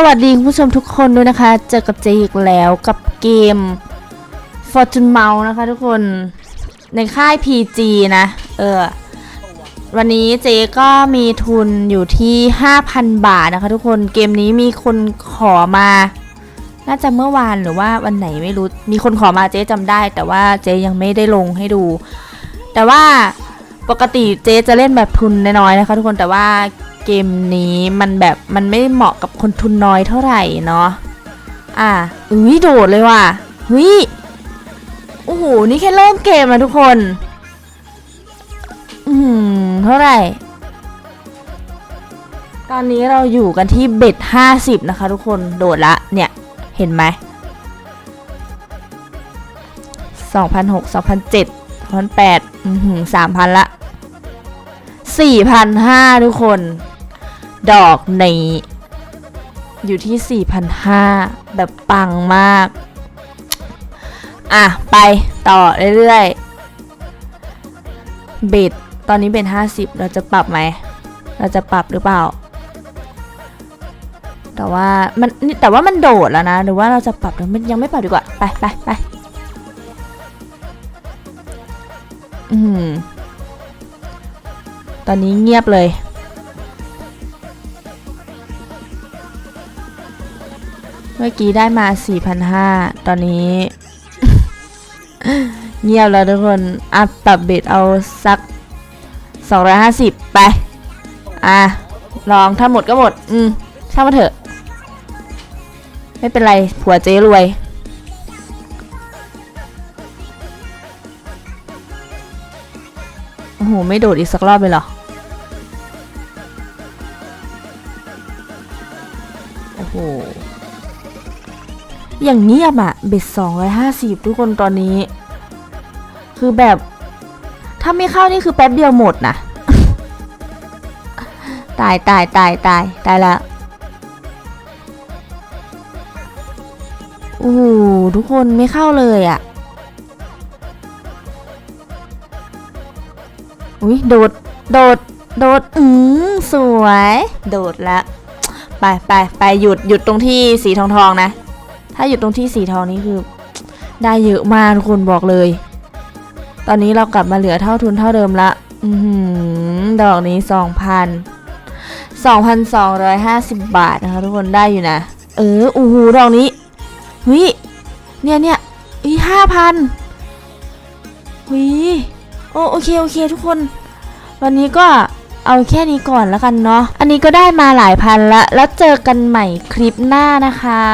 สวัสดีคุณผู้ชมทุกคนด้วยนะคะ เจอกับเจอีกแล้วกับเกม Fortune m o u นะคะทุกคนในค่าย PG นะ เออ วันนี้เจก็มีทุนอยู่ที่ 5,000 บาทนะคะทุกคนเกมนี้มีคนขอมา น่าจะเมื่อวานหรือว่าวันไหนไม่รู้ มีคนขอมาเจ๊จำได้ แต่ว่าเจ๊ยังไม่ได้ลงให้ดู แต่ว่าปกติเจ๊จะเล่นแบบทุนน้อยๆนะคะ ทุกคนแต่ว่า เกมนี้มันแบบมันไม่เหมาะกับคนทุนน้อยเท่าไหร่เนาะอะอุ้ยโดดเลยว่ะเฮ้ยโอ้โหนี่แค่เริ่มเกมอะทุกคน อืมเท่าไหร่ ตอนนี้เราอยู่กันที่เบ็ดห้าสิบนะคะ ทุกคนโดดละเนี่ยเห็นไหมสองพันหกสองพันเจ็ดสองพันแปดสามพันละสี่พันห้าทุกคน ดอกนี้อยู่ที่สี่พันห้าแบบปังมาก อะ ไปต่อเรื่อยๆ เบ็ดตอนนี้เป็นห้าสิบเราจะปรับไหม เราจะปรับหรือเปล่า แต่ว่ามันแต่ว่ามันโดดแล้วนะ หรือว่าเราจะปรับหรือมันยังไม่ปรับดีกว่า ไปไปไปอืม ตอนนี้เงียบเลย เมื่อกี้ได้มา 4,500 ตอนนี้ เงียบแล้วทุกคนอัพปรับเบ็ดเอาสัก 250 ไป อะ ลองถ้าหมดก็หมด อืมช่างมาเถอะ ไม่เป็นไร ผัวเจ๊รวยโอ้โห ไม่โดดอีกสักรอบเลยเหรอ โอ้โห อย่างเงียบอะเบ็ดสองร้อยห้าสิบทุกคนตอนนี้ คือแบบ ถ้าไม่เข้านี่คือแป๊บเดียวหมดนะตายตายตายตายตายละโอ้โหทุกคนไม่เข้าเลยอะอุ้ยโดด โดด โดด อืมสวย โดดละ ไปไปไปหยุดหยุดตรงที่สีทองทองนะ ถ้าหยุดตรงที่สีทองนี้คือ ได้เยอะมากทุกคนบอกเลย ตอนนี้เรากลับมาเหลือเท่าทุนเท่าเดิมละ อือหือดอกนี้สองพันสองพันสองร้อยห้าสิบบาทนะคะทุกคนได้อยู่นะ เอออู้หูดอกนี้หุยเนี่ยเนี่ยอีห้าพันหุยโอโอเคโอเคทุกคน วันนี้ก็เอาแค่นี้ก่อนแล้วกันเนาะ อันนี้ก็ได้มาหลายพันละ แล้วเจอกันใหม่คลิปหน้านะคะ